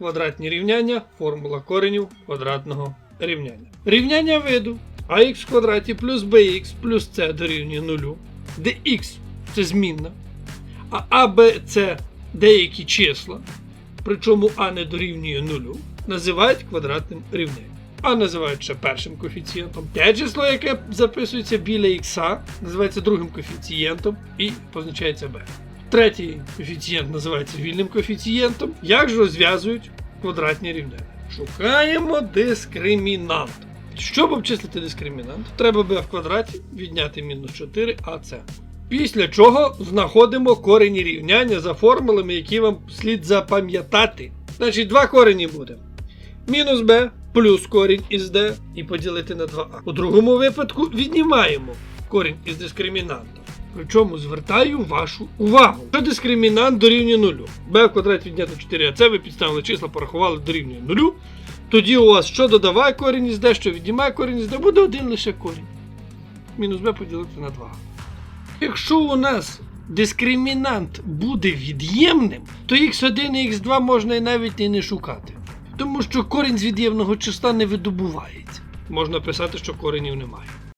квадратні рівняння, формула коренів квадратного рівняння. Рівняння виду ax в квадраті плюс bx плюс c дорівнює нулю, де x це змінна, а а, б, с деякі числа, причому а не дорівнює нулю, називають квадратним рівнянням. А називають ще першим коефіцієнтом. Те число, яке записується біля х, називається другим коефіцієнтом і позначається b. Третій коефіцієнт називається вільним коефіцієнтом. Як ж розв'язують квадратні рівняння? Шукаємо дискримінант. Щоб обчислити дискримінант, треба b в квадраті відняти мінус 4 ac. Після чого знаходимо корені рівняння за формулами, які вам слід запам'ятати. Значить, два корені буде. Мінус b плюс корінь із d і поділити на 2а. У другому випадку віднімаємо корінь із дискримінанта. Причому звертаю вашу увагу. Що дискримінант дорівнює нулю. b в квадраті відняти 4ac, ви підставили числа, порахували дорівнює нулю. Тоді у вас що додаває корінь із d, що віднімає корінь із d, буде один лише корінь. Мінус b поділити на 2. Якщо у нас дискримінант буде від'ємним, то x1 і x2 можна і навіть і не шукати. Тому що корінь з від'ємного числа не видобувається. Можна писати, що коренів немає.